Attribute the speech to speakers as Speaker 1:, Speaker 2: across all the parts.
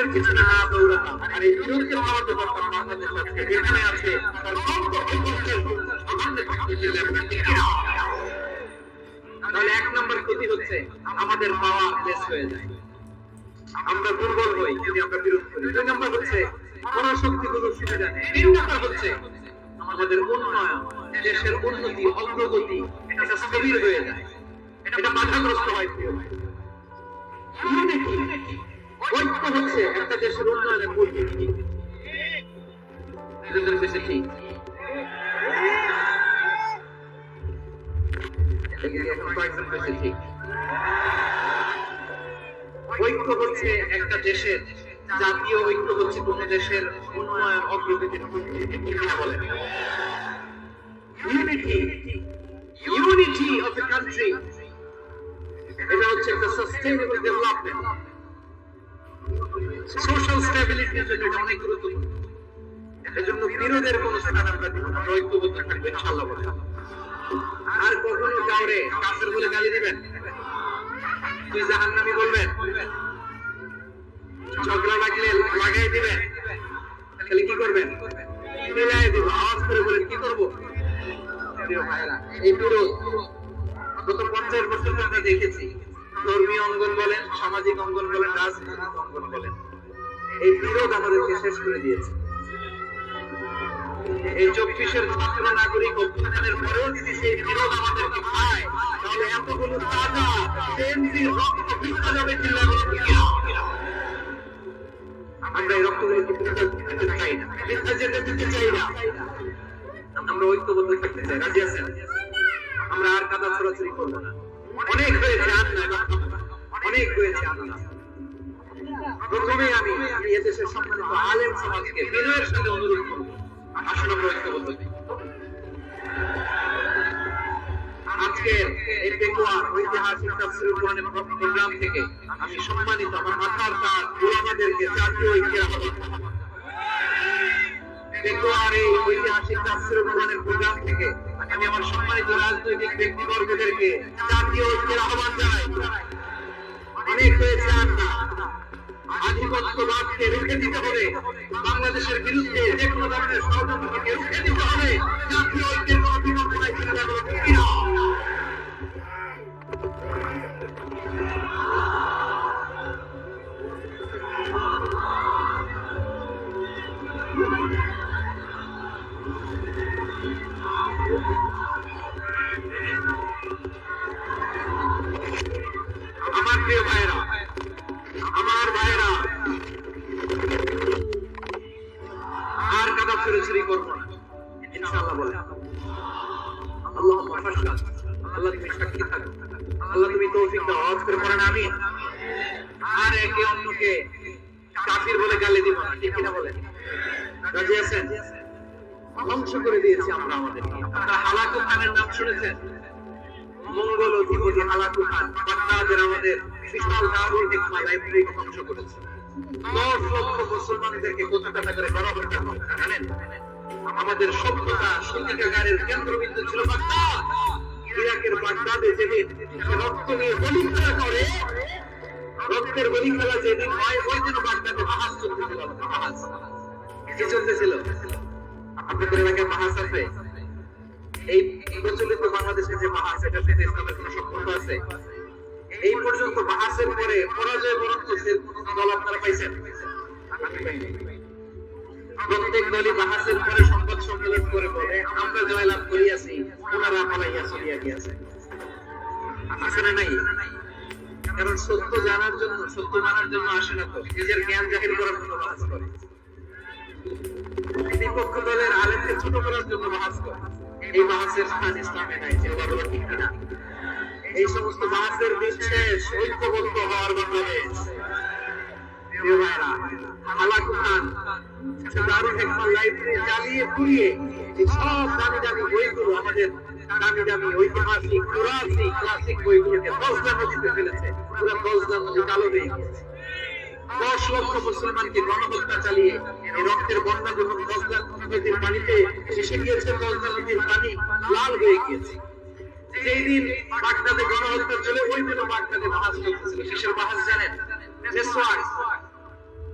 Speaker 1: বিরোধের পিছনে না আর এই বিরোধকে থামাতে পারতাম বাংলাদেশ আজকে আছে তার। তাহলে এক নম্বর ক্ষতি হচ্ছে, আমাদের পাওয়া লেস হয়ে যায়। আমরা দুর্বল হই যদি আমরা বিরোধ করি। দুই নম্বর হচ্ছে সুবিধা নেই। তিন নম্বর হচ্ছে, আমাদের উন্নয়ন, দেশের উন্নতি, অগ্রগতি, এটা স্থবির হয়ে যায়। এটা বাধাগ্রস্ত হয় ঐক্য হচ্ছে একটা দেশের উন্নয়নের মূল ভিত্তি ঐক্য হচ্ছে একটা দেশের জাতীয় ঐক্য হচ্ছে কোন দেশের উন্নয়ন অগ্রগতির বলেন? Unity unity of a country এটা হচ্ছে একটা সাস্টেইনেবল ডেভেলপমেন্ট সোশ্যাল স্টেবিলিটির জন্য এটা অনেক গুরুত্বপূর্ণ। এজন্য বিরোধের কোন স্থান আমরা দিব না ঐক্যবদ্ধ থাকব, ইনশাআল্লাহ। আর কখনো কাউরে কাফের বলে গালি দিবেন? তুই জাহান্নামী বলবেন? ঝগড়া লাগলে লাগাই দিবেন? তাহলে কি করবেন? মিলাই দিব, আওয়াজ করে বলেন, কি করব? এই বিরোধ, গত পঞ্চাশ বছর আমরা দেখেছি। ধর্মীয় অঙ্গন বলেন, সামাজিক অঙ্গন বলেন, রাজনৈতিক অঙ্গন বলেন। এই বিরোধ আমাদেরকে শেষ করে দিয়েছে। এই চব্বিশের ছাত্র নাগরিক অভ্যুত্থানের পরেও যদি সেই বিরোধ আমাদেরকে তাহলে এতগুলো তাজা, সেন্সি রক্ত যাবে আমরা এই রক্তগুলোকে বৃদ্ধা দিতে চাই না। বৃদ্ধা যেতে দিতে চাই না। আমরা ঐক্যবদ্ধ থাকতে চাই। রাজি আছেন? আমরা আর কাদা ছড়াছড়ি করব না। অনেক হয়েছে অনেক হয়েছে প্রথমে আমি আমি এদেশের সম্মানিত আলেম সমাজকে বিনয়ের সাথে অনুরোধ করব। আসুন আমরা ঐক্যবদ্ধ হই। আজকের এই পেকুয়ার ঐতিহাসিক তাফসীরুল কোরআনের প্রোগ্রাম থেকে আমি সম্মানিত আমার মাথার তার উলামাদেরকে জাতীয় ঐক্যের পেকুয়ার এই ঐতিহাসিক তাফসীরুল কোরআনের প্রোগ্রাম আহ্বান জানাই। অনেক হয়েছে আর আধিপত্যবাদকে রুখে দিতে হবে। বাংলাদেশের বিরুদ্ধে যে কোনো ধরনের ষড়যন্ত্রকে রুখে দিতে হবে। আল্লাহ তুমি সাক্ষী থাকো আল্লাহ তুমি তৌফিক দাও, আওয়াজ করে পড়েন আমিন আর একে অন্যকে কাফির বলে গালি দিব না, ঠিক কিনা বলেন? রাজি আছেন? ধ্বংস করে দিয়েছি আমরা আমাদেরকে আপনারা হালাকু খানের নাম শুনেছেন? মঙ্গল অধিপতি হালাকু খান, বাগদাদের আমাদের বিশাল দারুল হিকমা লাইব্রেরি ধ্বংস করেছে। দশ লক্ষ মুসলমানদেরকে কোথা কোথা করে গণহত্যা করেছে জানেন? আমাদের সভ্যতা সত্যিকারের কেন্দ্রবিন্দু ছিল বাগদাদ। ইরাকের বাগদাদে যেদিন রক্ত নিয়ে খেলা করে, রক্তের বলি খেলা যেদিন হয়, ওই দিন বাগদাদে মাহাজ চলতেছিল, মাহাজ। কি চলতেছিল? আপনাদের এলাকায় মাহাজ আছে? এই প্রচলিত বাংলাদেশে যে মাহাজ, এটা সাথে ইসলামের কোনো সম্পর্ক আছে? এই পর্যন্ত বাহাসের পরে পরাজয় বরণ দল আপনারা পাইছেন? আমি পাইনি। প্রত্যেক দলই বাহাসের পরে সংবাদ সম্মেলন করে বলে, আমরা জয়লাভ করিয়াছি ওনারা পালাইয়া চলিয়া গিয়াছে। আছে না নাই? কারণ সত্য জানার জন্য, সত্য মানার জন্য আসে না তো। নিজের জ্ঞান জাহির করার জন্য বাহাস করে। বিপক্ষ দলের আলেমকে ছোট করার জন্য বাহাস করে। এই বাহাসের স্থান ইসলামে নাই যে বলো ঠিক কিনা এই সমস্ত বাহাসের বিশেষ ঐক্যবদ্ধ হওয়ার বাংলাদেশ। মুসলমানকে গণহত্যা চালিয়ে রক্তের বন্যা যখন দশটা নদীর পানিতে এসে গিয়েছে দশটা নদীর পানি লাল হয়ে গিয়েছে। যেই দিন বাগদাদে গণহত্যা চলে, ওই দিনও বাগদাদে বাহাস চলতেছিল বাহাস জানেন।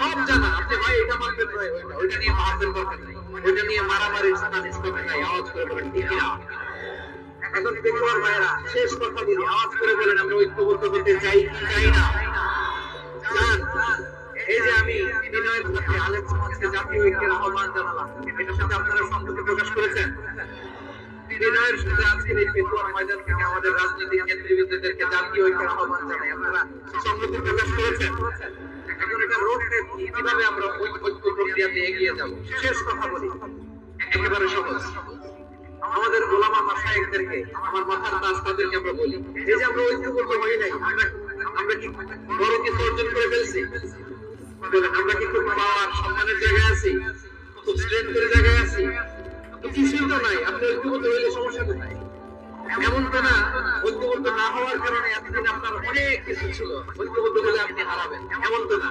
Speaker 1: সব জানা। আপনি ভাই এটা মানবেন নয় ওইটা নিয়ে মারামারির দরকার নেই। ওইটা নিয়ে মারামারির স্থান ইসলামে নাই। আওয়াজ করে বলেন, ঠিক না এখন পেকুয়ার ভাইরা শেষ কথা বলি। আওয়াজ করে বলেন, আমরা ঐক্যবদ্ধ হতে চাই কি চাই না? চান এই যে আমি বিনয়ের সাথে আলেম সমাজকে জাতীয় ঐক্যের আহ্বান জানালাম, এটার সাথে আপনারা সম্মতি প্রকাশ করেছেন? বিনয়ের সাথে আজকের এই পেকুয়ার ময়দান থেকে আমাদের রাজনৈতিক নেতৃবৃন্দদেরকে জাতীয় ঐক্যের আহ্বান জানাই। আপনারা সম্মতি প্রকাশ করেছেন এখন এটা রোড ম্যাপ কীভাবে আমরা ঐক্য ঐক্য প্রক্রিয়াতে এগিয়ে যাব। শেষ কথা বলি। একেবারে সহজ। আমাদের গোলামা মাসায়েকদেরকে আমার মাথার তাজ তাদেরকে আমরা বলি। এই যে আমরা ঐক্যবদ্ধ হই নাই, আমরা কি বড় কিছু অর্জন করে ফেলছি? আমরা কি খুব পাওয়ার, সম্মানের জায়গায় আছি? খুব স্ট্রেংথের জায়গায় আছি? কিছুই তো নাই, আপনি ঐক্যবদ্ধ হইলে সমস্যা কোথায়? এমন তো না, ঐক্যবদ্ধ না হওয়ার কারণে এতদিন আপনার অনেক কিছু ছিল। ঐক্যবদ্ধ হলে আপনি হারাবেন। এমন তো না।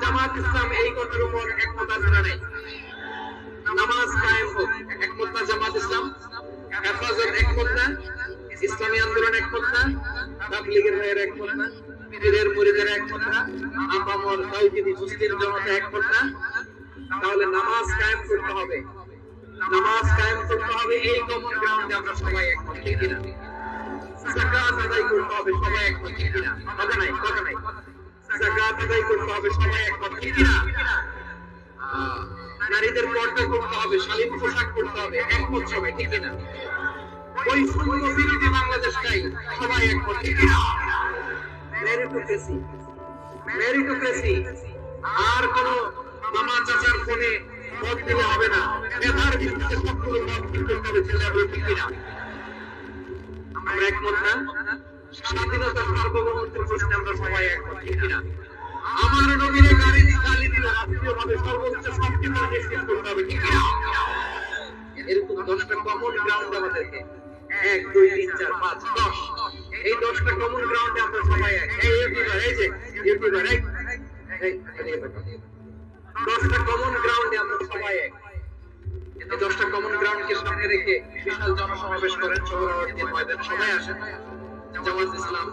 Speaker 1: জামাত ইসলাম এই কথার উপর একমত আছে না নাই? নামাজ কায়েম হোক, একমত না জামাত ইসলাম? হেফাজত একমত না? ইসলামী আন্দোলন একমত না? তাবলীগের ভাইয়ের একমত না? পীরের মুরিদের একমত না? আপামর তাওহীদি মুসলিম জনতা একমত না? তাহলে নামাজ কায়েম করতে হবে। নামাজ কায়েম করতে হবে এই কমন গ্রাউন্ডে আমরা সবাই একমত ঠিক কিনা? যাকাত আদায় করতে হবে সবাই একমত ঠিক কিনা? কথা নাই কথা নাই। নারীদের পর্দা করতে হবে, শালীন পোশাক করতে হবে, একমত সবাই, ঠিক কিনা? বৈষম্য বিরোধী বাংলাদেশ চাই সবাই একমত, ঠিক কিনা? মেরিটোক্রেসি মেরিটোক্রেসি আর কোন মামা চাচার ফোনে ভোট দিলে হবে না, মেধার ভিত্তিতে সবগুলো ঠিক করতে হবে ছেলে বলে, ঠিক কিনা? আমরা একমত না? আমরা নবীরে গাড়ি গালি দিলে রাষ্ট্রীয়ভাবে সর্বোচ্চ তার নিশ্চিত করতে হবে ঠিক কিনা এরকম দশটা কমন গ্রাউন্ড আমাদেরকে। এক, দুই, তিন, চার, পাঁচ, দশ। এই দশটা কমন গ্রাউন্ডে আমরা সবাই এই ইউটিউবার এই যে ইউটিউবার এই। দশটা কমন গ্রাউন্ডে আমরা সবাই এক। দশটা কমন গ্রাউন্ডকে সামনে রেখে বিশাল জনসমাবেশ করেন সোহরাওয়ার্দীর ময়দানে সবাই আসেন। জামাত ইসলাম